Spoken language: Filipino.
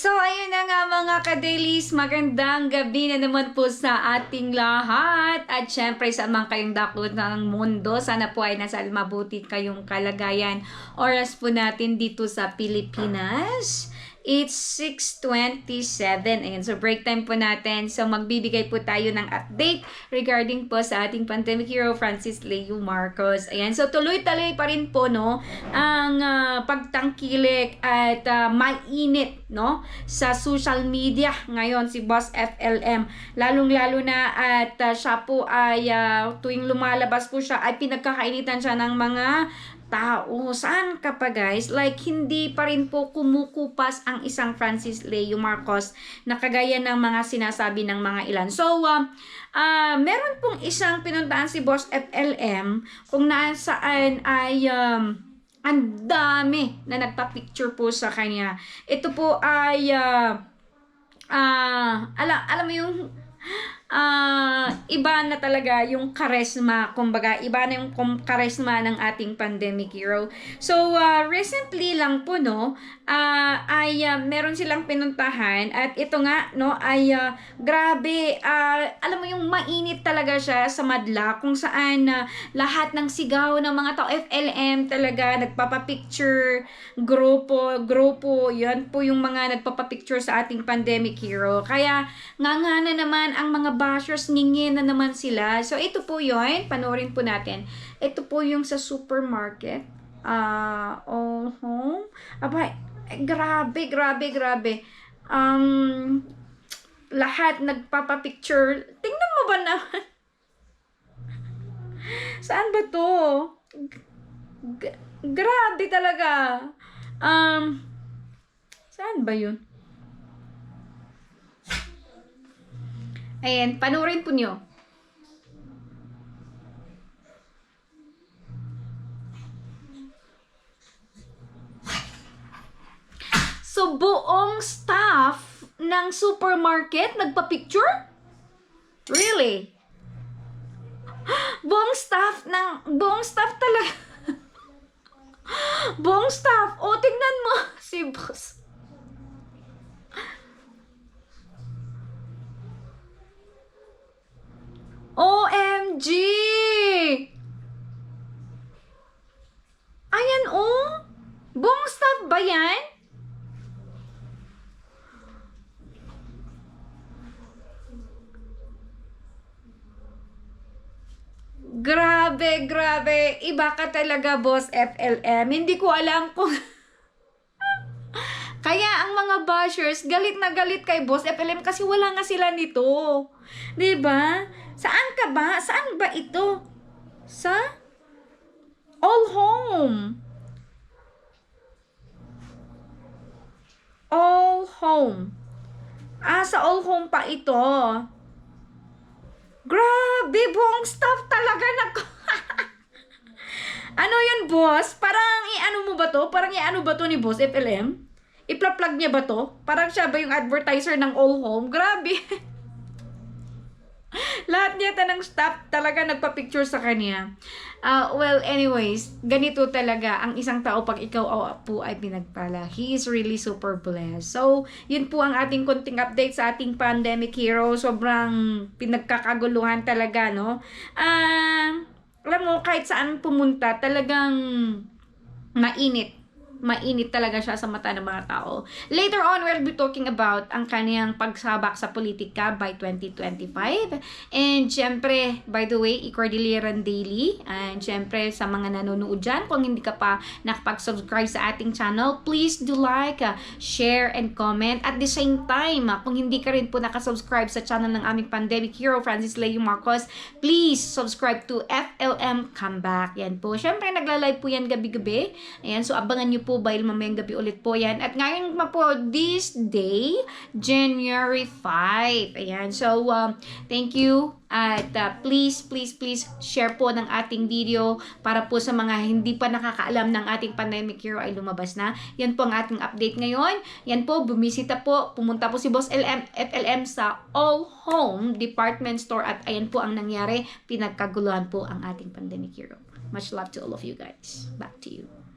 So, ayun na nga mga ka-dailies, magandang gabi na naman po sa ating lahat. At syempre sa mga kayong dakot ng mundo, sana po ay nasa mabuti kayong kalagayan. Oras po natin dito sa Pilipinas. It's 6.27. Ayan, so break time po natin. So magbibigay po tayo ng update regarding po sa ating pandemic hero, Francis Leo Marcos. Ayan, so tuloy-tuloy pa rin po, no, ang ah, pagtangkilik at ah, mainit, no, sa social media ngayon si Boss FLM. Lalong-lalo na at ah, siya po ay ah, tuwing lumalabas po siya ay pinagkakainitan siya ng mga tao. Saan ka pa guys? Like, hindi pa rin po kumukupas ang isang Francis Leo Marcos na kagaya ng mga sinasabi ng mga ilan. So, um, ah meron pong isang pinuntahan si Boss FLM kung nasaan ay um, ang dami na nagpa-picture po sa kanya. Ito po ay ah ah alam, alam mo yung ah iba na talaga yung karesma, kumbaga, iba na yung karesma ng ating pandemic hero. So, ah, recently lang po, no, ah, ay ah, meron silang pinuntahan at ito nga, no, ay ah, grabe, ah, alam mo yung mainit talaga siya sa madla kung saan ah, lahat ng sigaw ng mga tao, FLM talaga, nagpapapicture, grupo, grupo, yan po yung mga nagpapapicture sa ating pandemic hero. Kaya, nga nga na naman ang mga bashers, ngingin na naman sila. So, ito po yun. Panoorin po natin. Ito po yung sa supermarket. Ah, oh, home. Aba, eh, grabe, grabe, grabe. Um, lahat nagpapapicture. Tingnan mo ba naman? Saan ba to? G- grabe talaga. Um, saan ba yun? Ayan, panoorin po nyo. So, buong staff ng supermarket nagpa-picture? Really? Buong staff ng... Buong staff talaga. buong staff. O, tingnan mo. Si boss. OMG! Ayan oh! Buong staff ba yan? Grabe, grabe. Iba ka talaga, boss FLM. Hindi ko alam kung... Kaya ang mga bashers, galit na galit kay Boss FLM kasi wala nga sila nito. 'Di ba? Ba? Saan ba ito? Sa All Home. All Home. Ah, sa All Home pa ito. Grabe, buong staff talaga na Ano yun, boss? Parang i-ano mo ba to? Parang i-ano ba to ni boss FLM? Ipla-plug niya ba to? Parang siya ba yung advertiser ng All Home? Grabe. Lahat yata ng staff talaga nagpa-picture sa kanya. Uh, well, anyways, ganito talaga ang isang tao pag ikaw po ay pinagpala. He is really super blessed. So, yun po ang ating konting update sa ating pandemic hero. Sobrang pinagkakaguluhan talaga, no? Ah, uh, alam mo, kahit saan pumunta, talagang mainit mainit talaga siya sa mata ng mga tao. Later on, we'll be talking about ang kaniyang pagsabak sa politika by 2025. And syempre, by the way, i-Cordilleran Daily. And syempre, sa mga nanonood dyan, kung hindi ka pa nakapag-subscribe sa ating channel, please do like, uh, share, and comment. At the same time, uh, kung hindi ka rin po nakasubscribe sa channel ng aming pandemic hero, Francis Leo Marcos, please subscribe to FLM Comeback. Yan po. Syempre, nagla-live po yan gabi-gabi. Ayan, so abangan nyo po po dahil mamayang gabi ulit po yan. At ngayon ma po, this day, January 5. Ayan. So, um, thank you. At uh, please, please, please share po ng ating video para po sa mga hindi pa nakakaalam ng ating pandemic hero ay lumabas na. Yan po ang ating update ngayon. Yan po, bumisita po, pumunta po si Boss LM, FLM sa All Home Department Store at ayan po ang nangyari. Pinagkaguluhan po ang ating pandemic hero. Much love to all of you guys. Back to you.